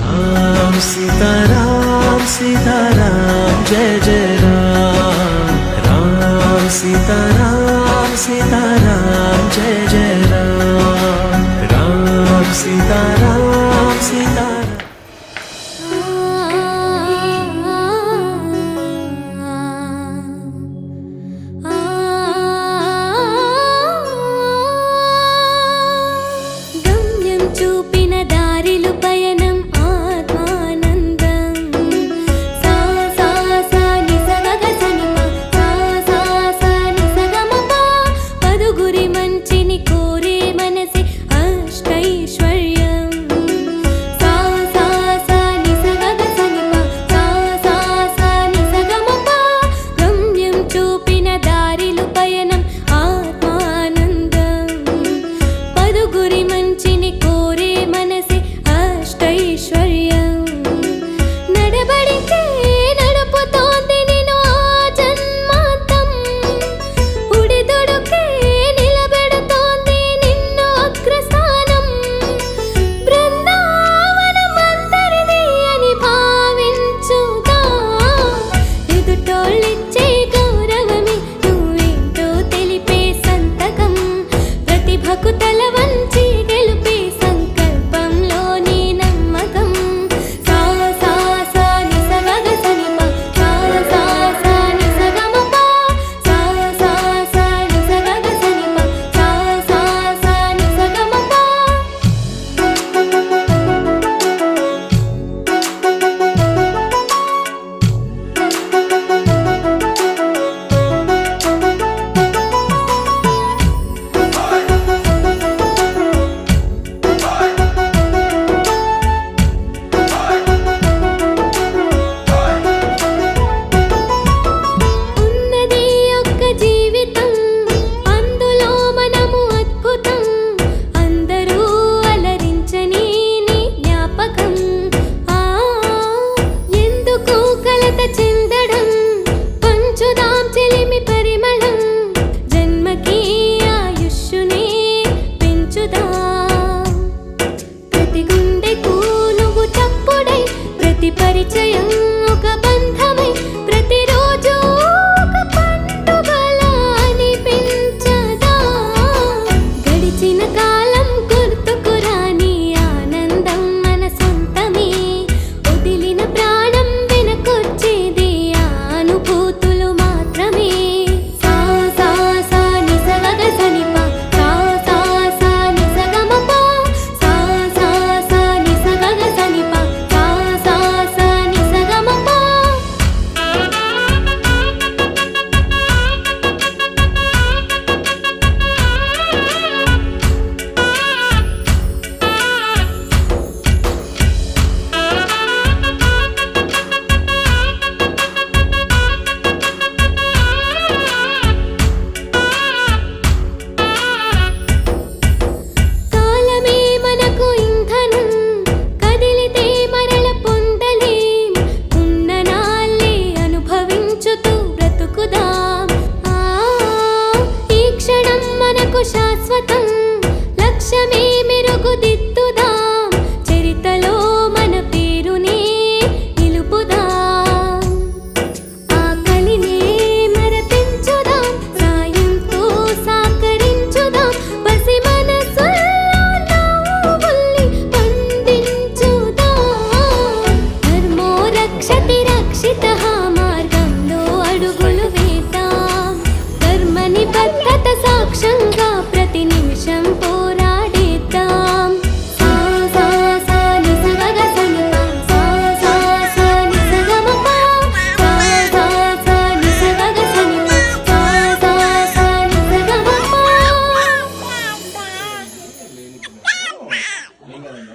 राम सीता राम जय जय राम राम सीता राम जय जय राम राम सीता राम सीताराम గమ్యం చూపి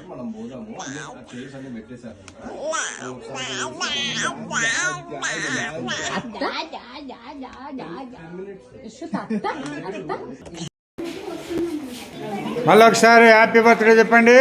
మనం పోదాము. చైర్స్ అన్ని పెట్టేశారు. మళ్ళీ ఒకసారి హ్యాపీ బర్త్డే చెప్పండి.